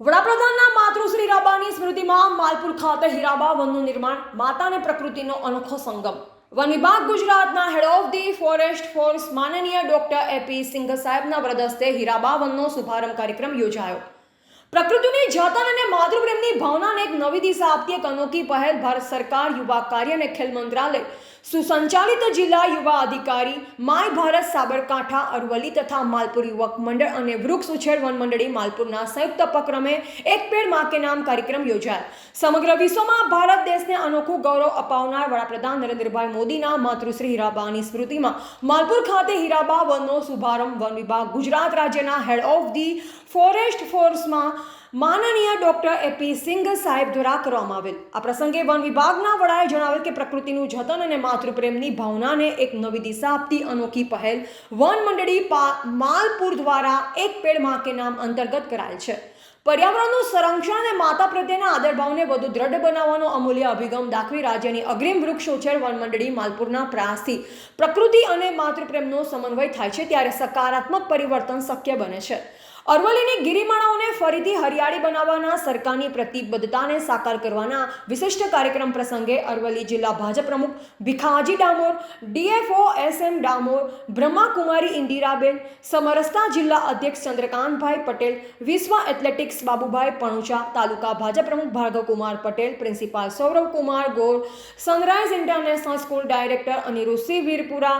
વડાપ્રધાનના માતૃશ્રી રાબાની સ્મૃતિમાં માલપુર ખાતે હીરાબા વનનું નિર્માણ માતા અને પ્રકૃતિનો અનોખો સંગમ. વન વિભાગ ગુજરાતના head of the forest force માનનીય ડોક્ટર એપી સિંઘ સાહેબના વ્રદસ્તે હીરાબા વનનો શુભારંભ કાર્યક્રમ યોજાયો. પ્રકૃતિની જતન અને માતૃપ્રેમની ભાવનાને એક નવી દિશા આપતી એક અનોખી પહેલ ભારત સરકાર, યુવા કાર્ય અને ખેલ મંત્રાલય, સુસંચાલિત જિલ્લા યુવા અધિકારી, માય ભારત સાબરકાંઠા, અરવલ્લી તથા માલપુર યુવક મંડળ અને વૃક્ષ ઉછેર વન મંડળી માલપુરના સંયુક્ત ઉપક્રમે એક પેડમાં કે નામ કાર્યક્રમ યોજાયો. સમગ્ર વિશ્વમાં ભારત દેશને અનોખું ગૌરવ અપાવનાર વડાપ્રધાન નરેન્દ્રભાઈ મોદીના માતૃશ્રી હીરાબાની સ્મૃતિમાં માલપુર ખાતે હીરાબા વનનો શુભારંભ વન વિભાગ ગુજરાત રાજ્યના હેડ ઓફ ધી ફોરેસ્ટ ફોર્સમાં માનનીય ડોક્ટર એપી સિંઘ સાહેબ દ્વારા કરવામાં આવેલ. આ પ્રસંગે વન વિભાગના વડાએ જણાવેલ કે પ્રકૃતિનું જતન અને માતૃપ્રેમની ભાવનાને એક નવી દિશા આપતી અનોખી પહેલ વન મંડળી માલપુર દ્વારા એક પેડમાં કે નામ અંતર્ગત કરાયેલ છે. પર્યાવરણનું સંરક્ષણ અને માતા પ્રત્યેના આદરભાવને વધુ દ્રઢ બનાવવાનો અમૂલ્ય અભિગમ દાખવી રાજ્યની અગ્રીમ વૃક્ષ ઉછેર વન મંડળી માલપુરના પ્રયાસથી. પ્રકૃતિ અને માતૃપ્રેમનો સમન્વય થાય છે ત્યારે સકારાત્મક પરિવર્તન શક્ય બને છે. અરવલ્લીની ગિરિમાળાઓને ફરીથી હરિયાળી બનાવવાના સરકારની પ્રતિબદ્ધતાને સાકાર કરવાના વિશિષ્ટ કાર્યક્રમ પ્રસંગે અરવલ્લી જિલ્લા ભાજપ પ્રમુખ Bhikhaji Damor, DFO S M Damor, Brahmakumari Indiraben, સમરસતા જિલ્લા અધ્યક્ષ ચંદ્રકાંતભાઈ પટેલ, વિશ્વ એથ્લેટિક્સ બાબુભાઈ પણુચા, તાલુકા ભાજપ પ્રમુખ Bhargavkumar Patel, principal Sauravkumar Gor sunrise international school director Aniruddhsinh Virpura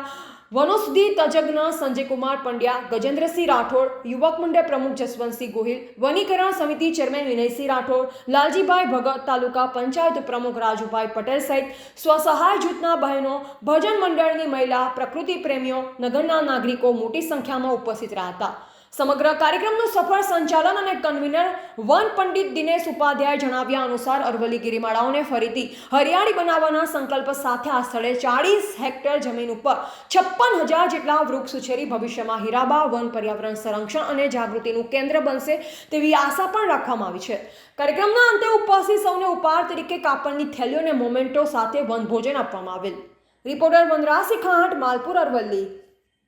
વનૌષધિ તજજ્ઞ સંજયકુમાર પંડ્યા, ગજેન્દ્રસિંહ રાઠોડ, યુવક મંડળ પ્રમુખ જસવંતસિંહ ગોહિલ, વનીકરણ સમિતિ ચેરમેન વિનયસિંહ રાઠોડ, લાલજીભાઈ ભગત તાલુકા પંચાયત પ્રમુખ રાજુભાઈ પટેલ સહિત સ્વસહાય જૂથના બહેનો, ભજન મંડળની મહિલા, પ્રકૃતિ પ્રેમીઓ, નગરના નાગરિકો મોટી સંખ્યામાં ઉપસ્થિત રહ્યા હતા. સમગ્ર કાર્યક્રમનું સફળ સંચાલન અને કન્વીનર વન પંડિત દિનેશ ઉપાધ્યાય જણાવ્યા અનુસાર અરવલ્લી ગિરિમાળાઓને ફરીથી હરિયાળી બનાવવાના સંકલ્પ સાથે આ સ્થળે ચાળીસ હેક્ટર જમીન ઉપર છપ્પન હજાર જેટલા વૃક્ષ ઉછેરી ભવિષ્યમાં હીરાબા વન પર્યાવરણ સંરક્ષણ અને જાગૃતિનું કેન્દ્ર બનશે તેવી આશા પણ રાખવામાં આવી છે. કાર્યક્રમના અંતે ઉપસ્થિત સૌને ઉપહાર તરીકે કાપડની થેલીઓ અને મોમેન્ટો સાથે વનભોજન આપવામાં આવેલ. રિપોર્ટર વનરાજ ખાંટ માલપુર, અરવલ્લી.